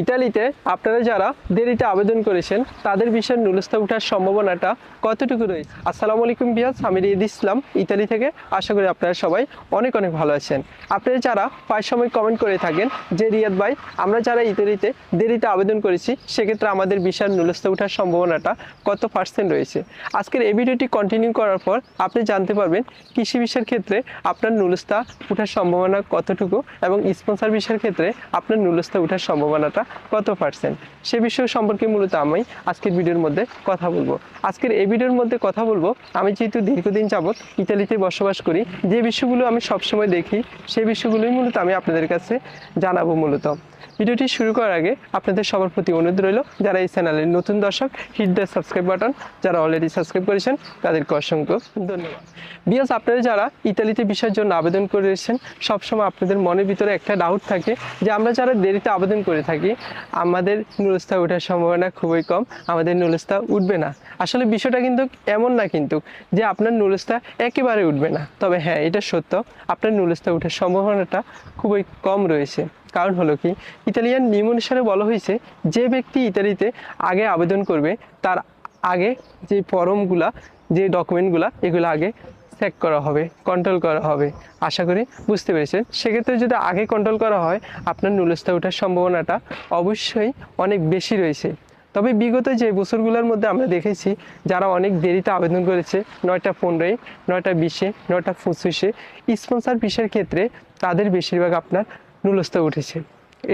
ইতালিতে আপনারা যারা দেরিতে আবেদন করেছেন, তাদের বিষয়ে নুলস্তা ওঠার সম্ভাবনাটা কতটুকু রয়েছে? আসসালামু আলাইকুম বিয়াস, আমি রিয়াদ ইসলাম, ইতালি থেকে। আশা করি আপনারা সবাই অনেক অনেক ভালো আছেন। আপনারা যারা প্রায় সময় কমেন্ট করে থাকেন, যে রিয়াদ ভাই, আমরা যারা ইতালিতে দেরিতে আবেদন করেছি, সেক্ষেত্রে আমাদের বিশাল নুলস্তা ওঠার সম্ভাবনাটা কত পার্সেন্ট রয়েছে? আজকের এই ভিডিওটি কন্টিনিউ করার পর আপনি জানতে পারবেন, কৃষি বিষয়ের ক্ষেত্রে আপনার নুলস্তা ওঠার সম্ভাবনা কতটুকু এবং স্পন্সর বিষয়ের ক্ষেত্রে আপনার নুলস্তা ওঠার সম্ভাবনাটা কত পার্সেন্ট সে বিষয় সম্পর্কে মূলত আমি আজকের ভিডিওর মধ্যে কথা বলব। আজকের এই ভিডিওর মধ্যে কথা বলব, আমি যেহেতু দীর্ঘদিন যাবৎ ইতালিতে বসবাস করি, যে বিষয়গুলো আমি সবসময় দেখি সেই বিষয়গুলোই মূলত আমি আপনাদের কাছে জানাব মূলত। ভিডিওটি শুরু করার আগে আপনাদের সবার প্রতি অনুরোধ রইল, যারা এই চ্যানেলের নতুন দর্শক হিট দ্য সাবস্ক্রাইব বাটন যারা অলরেডি সাবস্ক্রাইব করেছেন, তাদেরকে অসংখ্য ধন্যবাদ। বিয়াস আপনারা যারা ইতালিতে বিষয়ের জন্য আবেদন করেছেন সবসময় আপনাদের মনের ভিতরে একটা ডাউট থাকে যে আমরা যারা দেরিতে আবেদন করে থাকি, আমাদের নুলস্তা ওঠার সম্ভাবনা খুবই কম, আমাদের নুলস্তা উঠবে না। আসলে বিষয়টা কিন্তু এমন না কিন্তু যে আপনার নুলস্তা একেবারে উঠবে না। তবে হ্যাঁ এটা সত্য, আপনার নুলস্তা ওঠার সম্ভাবনাটা খুবই কম রয়েছে। কারণ হলো কি, ইতালিয়ান নিয়ম অনুসারে বলা হয়েছে যে ব্যক্তি ইতালিতে আগে আবেদন করবে, তার আগে যে ফর্মগুলা, যে ডকুমেন্টগুলা, এগুলো আগে চেক করা হবে কন্ট্রোল করা হবে। আশা করি বুঝতে পেরেছেন। সেক্ষেত্রে যদি আগে কন্ট্রোল করা হয়, আপনার নুলস্তা ওঠার সম্ভাবনাটা অবশ্যই অনেক বেশি রয়েছে। তবে বিগত যে বছরগুলোর মধ্যে আমরা দেখেছি, যারা অনেক দেরিতে আবেদন করেছে, নয়টা পনেরোয়, নয়টা বিশে, নয়টা পঁচিশে স্পন্সার বিশের ক্ষেত্রে তাদের বেশিরভাগ আপনার নুলস্তা উঠেছে।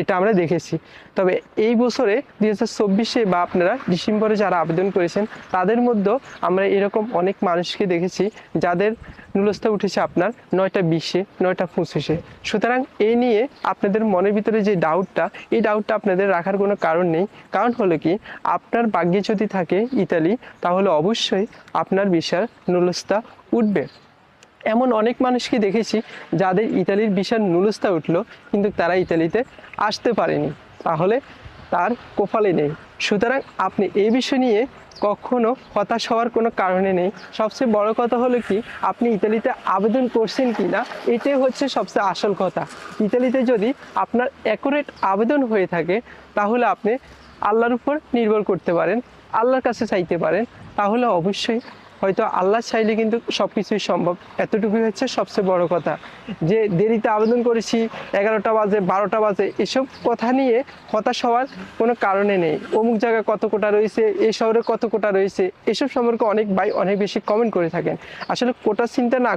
এটা আমরা দেখেছি। তবে এই বছরে দুই হাজার চব্বিশে বা আপনারা ডিসেম্বরে যারা আবেদন করেছেন, তাদের মধ্যেও আমরা এরকম অনেক মানুষকে দেখেছি যাদের নুলস্তা উঠেছে আপনার নয়টা বিশে, নয়টা পঁচিশে। সুতরাং এই নিয়ে আপনাদের মনের ভিতরে যে ডাউটটা এই ডাউটটা আপনাদের রাখার কোনো কারণ নেই। কারণ হলো কি, আপনার ভাগ্যে যদি থাকে ইতালি, তাহলে অবশ্যই আপনার বিশাল নুলস্তা উঠবে। এমন অনেক মানুষকে দেখেছি যাদের ইতালির বিশাল নুলস্তা উঠল, কিন্তু তারা ইতালিতে আসতে পারেনি। তাহলে তার কপালে নেই। সুতরাং আপনি এই বিষয় নিয়ে কখনো হতাশ হওয়ার কোনো কারণে নেই। সবচেয়ে বড় কথা হলো কি, আপনি ইতালিতে আবেদন করছেন কি না এটাই হচ্ছে সবচেয়ে আসল কথা। ইতালিতে যদি আপনার অ্যাকুরেট আবেদন হয়ে থাকে, তাহলে আপনি আল্লাহর উপর নির্ভর করতে পারেন, আল্লাহর কাছে চাইতে পারেন। তাহলে অবশ্যই হয়তো আল্লাহ চাইলে কিন্তু সব কিছুই সম্ভব। এতটুকুই হচ্ছে সবচেয়ে বড় কথা। যে দেরিতে আবেদন করেছি, এগারোটা বাজে, বারোটা বাজে, এসব কথা নিয়ে হতাশ হওয়ার কোনো কারণে নেই। অমুক জায়গায় কত কোটা রয়েছে, এই শহরে কত কোটা রয়েছে, এসব সম্পর্কে অনেক ভাই অনেক বেশি কমেন্ট করে থাকেন। আসলে কোটা চিন্তা না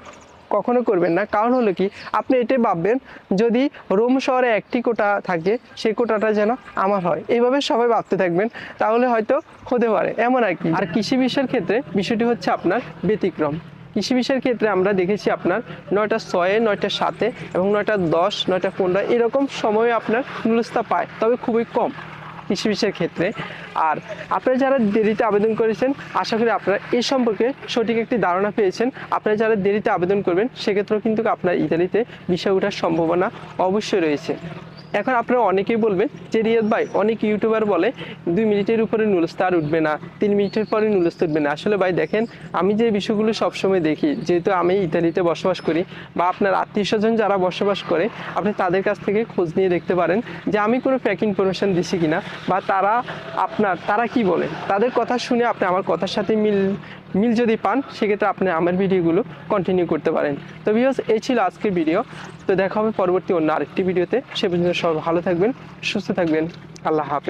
কখনো করবেন না। কারণ হলো কি, আপনি এটাই ভাববেন, যদি রোম শহরে একটি কোটা থাকে, সেই কোটাটা যেন আমার হয়। এইভাবে সবাই ভাবতে থাকবেন, তাহলে হয়তো হতে পারে। এমন আর কি। আর কৃষি বিষয়ের ক্ষেত্রে বিষয়টি হচ্ছে আপনার ব্যতিক্রম। কৃষি বিষয়ের ক্ষেত্রে আমরা দেখেছি আপনার নয়টা ছয়ে, নয়টা সাতে এবং নয়টা দশ, নয়টা পনেরো, এরকম সময়ে আপনার নুলস্তা পায়, তবে খুবই কম। কৃষি বিষয়ের ক্ষেত্রে। আর আপনারা যারা দেরিতে আবেদন করেছেন, আশা করি আপনারা এই সম্পর্কে সঠিক একটি ধারণা পেয়েছেন। আপনারা যারা দেরিতে আবেদন করবেন, সেক্ষেত্রেও কিন্তু আপনার ইতালিতে বিষয় ওঠার সম্ভাবনা অবশ্যই রয়েছে। এখন আপনারা অনেকেই বলবেন যে রিয়াদ ভাই, অনেক ইউটিউবার বলে দুই মিনিটের উপরে নুলস্তা আর উঠবে না, তিন মিনিটের পরে নুলস্তা উঠবে না। আসলে ভাই দেখেন, আমি যে বিষয়গুলো সবসময় দেখি, যেহেতু আমি ইতালিতে বসবাস করি বা আপনার আত্মীয় স্বজন যারা বসবাস করে, আপনি তাদের কাছ থেকে খোঁজ নিয়ে দেখতে পারেন যে আমি কোনো প্যাক ইনফরমেশন দিছি কিনা বা তারা আপনার, তারা কি বলে? তাদের কথা শুনে আপনি আমার কথার সাথে মিল মিল যদি পান, সেক্ষেত্রে আপনি আমার ভিডিওগুলো কন্টিনিউ করতে পারেন। তো ভিওস এই ছিল আজকের ভিডিও তো দেখা হবে পরবর্তী অন্য আরেকটি ভিডিওতে সে পর্যন্ত সব ভালো থাকবেন, সুস্থ থাকবেন। আল্লাহ হাফেজ।